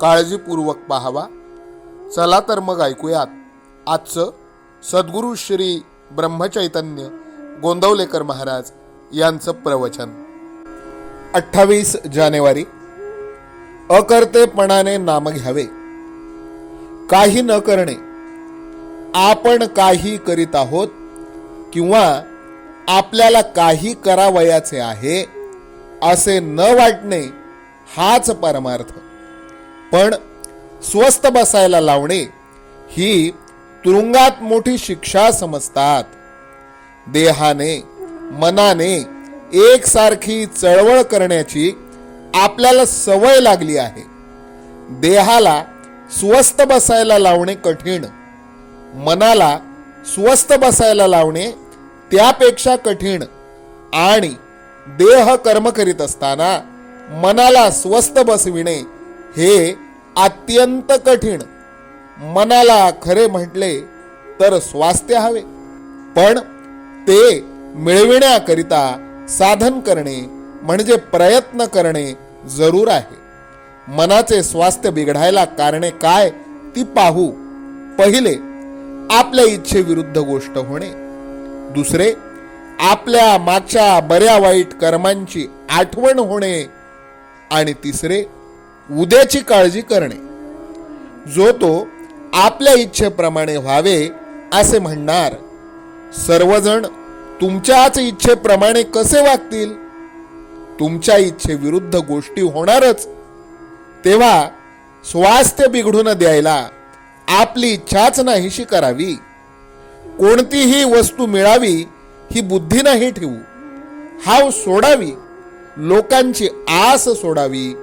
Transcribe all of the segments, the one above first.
काळजीपूर्वक पाहावा. चला तर मग ऐकूयात. आजचं सद्गुरू श्री ब्रह्मचैतन्य गोंदवलेकर महाराज यांचं प्रवचन. अठ्ठावीस जानेवारी. अकर्तेपणाने नाम घ्यावे. काही न करणे. आपण काही करीत आहोत किंवा आपल्याला काही करावयाचे आहे असे न वाटणे हाच परमार्थ. पण स्वस्त बसायला लावणे ही तुरुंगात मोठी शिक्षा समजतात. देहाने मनाने एकसारखी चळवळ करण्याची आपल्याला सवय लागली आहे. देहाला स्वस्त बसायला लावणे कठीण मनाला स्वस्त बसायला लावणे त्यापेक्षा कठीण आणि देह कर्म करीत असताना मनाला स्वस्त बसविणे हे अत्यंत कठीण. मनाला खरे म्हटले तर स्वास्थ्य हवे. पण ते मिळविण्याकरिता साधन करणे म्हणजे प्रयत्न करणे जरूर आहे. मनाचे स्वास्थ्य बिघडायला कारणे काय ती पाहू. पहिले आपल्या इच्छेविरुद्ध गोष्ट होणे. दुसरे आपल्या मागच्या बऱ्या वाईट कर्मांची आठवण होणे. आणि तिसरे उद्याची काळजी करणे. जो तो आपल्या इच्छेप्रमाणे व्हावे असे म्हणणार. सर्वजण तुमच्याच इच्छेप्रमाणे कसे वागतील? तुमच्या इच्छेविरुद्ध गोष्टी होणारच. तेव्हा स्वास्थ्य बिघडून द्यायला आपली इच्छाच नाहीशी करावी. कोणतीही वस्तू मिळावी ही बुद्धी नाही ठेवू. हाव सोडावी. लोकांची आस सोडावी.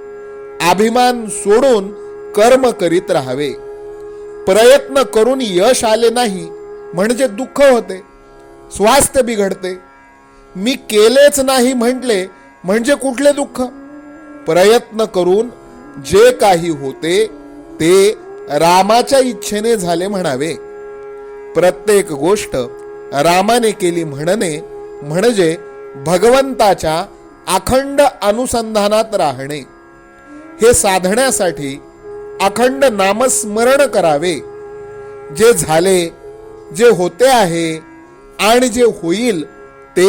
अभिमान सोडून कर्म करीत राहावे. प्रयत्न करून यश आले नाही म्हणजे दुःख होते स्वास्थ्य बिघडते. मी केलेच नाही म्हटले म्हणजे कुठले दुःख? प्रयत्न करून जे काही होते ते रामाच्या इच्छेने झाले म्हणावे. प्रत्येक गोष्ट रामाने केली म्हणणे म्हणजे भगवंताच्या अखंड अनुसंधानात राहणे. हे साधण्यासाठी अखंड नामस्मरण करावे. जे झाले जे होते आहे आणि जे होईल ते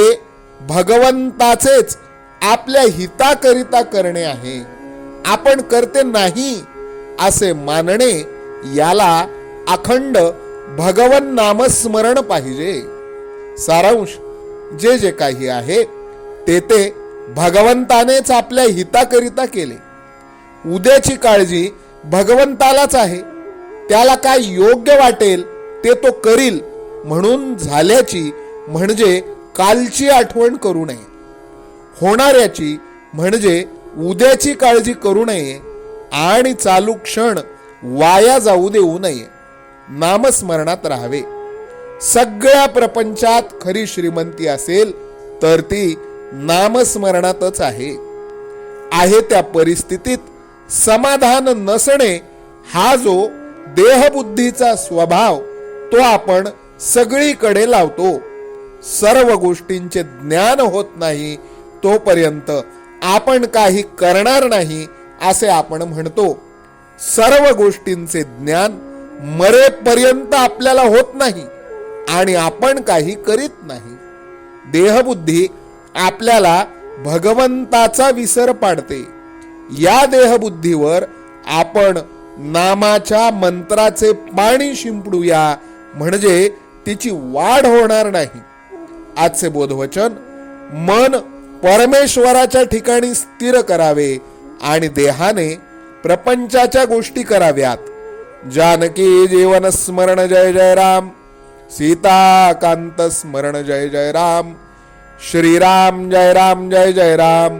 भगवंताचेच आपल्या हिताकरिता करणे आहे. आपण करते नाही असे मानणे याला अखंड भगवन नामस्मरण पाहिजे. सारांश जे जे काही आहे ते ते भगवंतानेच आपल्या हिताकरिता केले. उद्याची काळजी भगवंतालाच आहे. त्याला काय योग्य वाटेल ते तो करील. म्हणून झाल्याची म्हणजे कालची आठवण करू नये. होणाऱ्याची म्हणजे उद्याची काळजी करू नये आणि चालू क्षण वाया जाऊ देऊ नये. नामस्मरणात राहावे. सगळ्या प्रपंचात खरी श्रीमंती असेल तर ती नामस्मरणातच आहे. आहे त्या परिस्थितीत समाधान नसणे हा जो देहबुद्धीचा स्वभाव तो आपण सगळीकडे लावतो. सर्व गोष्टींचे ज्ञान होत नाही तोपर्यंत आपण काही करणार नाही असे आपण म्हणतो. सर्व गोष्टींचे ज्ञान मरेपर्यंत आपल्याला होत नाही आणि आपण काही करीत नाही. देहबुद्धी आपल्याला भगवंताचा विसर पाडते. या देहबुद्धीवर आपण नामाच्या मंत्राचे पाणी शिंपडूया म्हणजे तिची वाढ होणार नाही. आजचे बोधवचन मन परमेश्वराच्या ठिकाणी स्थिर करावे आणि देहाने प्रपंचाच्या गोष्टी कराव्यात. जानकी जीवन स्मरण जय जय राम. सीता कांत स्मरण जय जय राम. श्रीराम जय राम जय जय राम.